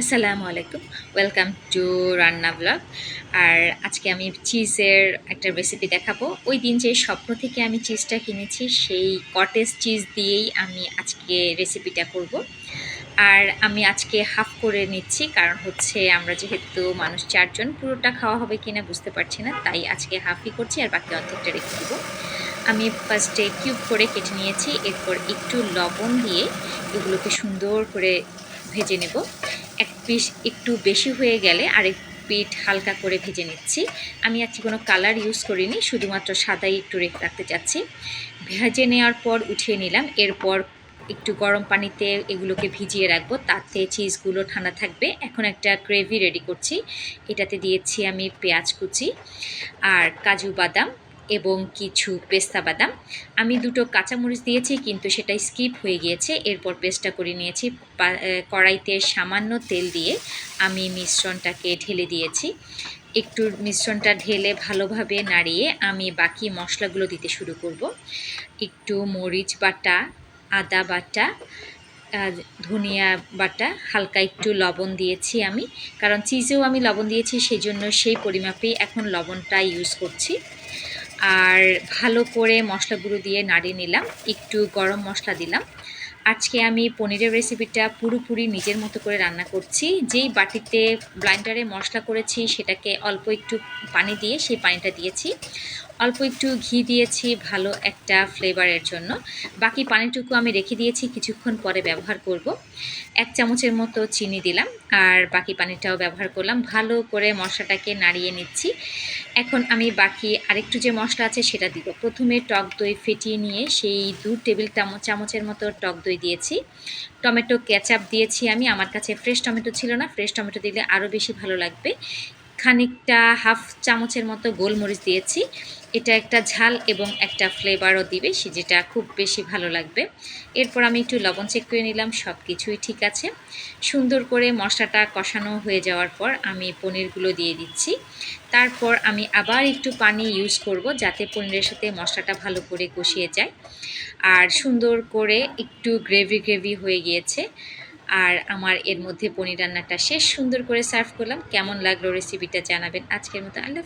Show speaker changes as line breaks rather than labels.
আসসালামু আলাইকুম। Welcome to রান্না ব্লগ আর আজকে আমি চিজের একটা রেসিপি দেখাবো। ওই দিন যে স্বপ্ন থেকে আমি চিজটা কিনেছি, সেই কটেজ চিজ দিয়েই আমি আজকে রেসিপিটা করব। আর আমি আজকে হাফ করে নিচ্ছি, কারণ হচ্ছে আমরা যেহেতু মানুষ চারজন, পুরোটা খাওয়া হবে কিনা বুঝতে পারছি না। তাই আজকে হাফই করছি, আর বাকি অর্ধেকটা রেখে দেবো। আমি ফার্স্টে কিউব করে কেটে নিয়েছি, এরপর একটু লবণ দিয়ে এগুলোকে সুন্দর করে ভেজে নেব। এক পিস একটু বেশি হয়ে গেলে আরেক পিঠ হালকা করে ভেজে নিচ্ছি। আমি আজকে কোনো কালার ইউজ করিনি, শুধুমাত্র সাদাই একটু রেখে রাখতে চাচ্ছি। ভেজে নেওয়ার পর উঠিয়ে নিলাম, এরপর একটু গরম পানিতে এগুলোকে ভিজিয়ে রাখব, তাতে চিজগুলো ঠান্ডা থাকবে। এখন একটা গ্রেভি রেডি করছি, এটাতে দিয়েছি আমি পেঁয়াজ কুচি আর কাজু বাদাম। এবং কিছু পেস্তা বাদাম। আমি দুটো কাঁচামরিচ দিয়েছি, কিন্তু সেটা স্কিপ হয়ে গিয়েছে। এরপর পেস্টটা করে নিয়েছি কড়াইতে সামান্য তেল দিয়ে আমি মিশ্রণটাকে ঢেলে দিয়েছি। একটু মিশ্রণটা ঢেলে ভালোভাবে নাড়িয়ে আমি বাকি মশলাগুলো দিতে শুরু করব। একটু মরিচ বাটা, আদা বাটা ধনিয়া বাটা, হালকা একটু লবণ দিয়েছি আমি। কারণ চিজেও আমি লবণ দিয়েছি সেই জন্য সেই পরিমাপেই এখন লবণটা ইউজ করছি। আর ভালো করে মশলাগুলো দিয়ে নাড়িয়ে নিলাম, একটু গরম মশলা দিলাম। আজকে আমি পনিরের রেসিপিটা পুরোপুরি নিজের মতো করে রান্না করছি। যেই বাটিতে ব্লাইন্ডারে মশলা করেছি, সেটাকে অল্প একটু পানি দিয়ে সেই পানিটা দিয়েছি। অল্প একটু ঘি দিয়েছি, ভালো একটা ফ্লেভারের জন্য। বাকি পানিটুকু আমি রেখে দিয়েছি, কিছুক্ষণ পরে ব্যবহার করব। এক চামচের মতো চিনি দিলাম, আর বাকি পানিটাও ব্যবহার করলাম। ভালো করে মশলাটাকে নাড়িয়ে নিচ্ছি। এখন আমি বাকি আরেকটু যে মশলা আছে সেটা দিব। প্রথমে টক দই ফেটিয়ে নিয়ে সেই দু টেবিল চামচের মতো টক দই দিয়েছি। টমেটো কেচাপ দিয়েছি আমি। আমার কাছে ফ্রেশ টমেটো ছিল না। ফ্রেশ টমেটো দিলে আরও বেশি ভালো লাগবে। খানিকটা হাফ চামচের মতো গোলমরিচ দিয়েছি। এটা একটা ঝাল এবং একটা ফ্লেভারও দিবে, সে যেটা খুব বেশি ভালো লাগবে। এরপর আমি একটু লবণ চেক করে নিলাম সব কিছুই ঠিক আছে। সুন্দর করে মশলাটা কষানো হয়ে যাওয়ার পর আমি পনিরগুলো দিয়ে দিচ্ছি। তারপর আমি আবার একটু পানি ইউজ করব যাতে পনিরের সাথে মশলাটা ভালো করে কষিয়ে যায়। আর সুন্দর করে একটু গ্রেভি গ্রেভি হয়ে গিয়েছে। আর আমার এর মধ্যে পনির রান্নাটা শেষ, সুন্দর করে সার্ভ করলাম। কেমন লাগল রেসিপিটা জানাবেন আজকের মতো। আল্লাহ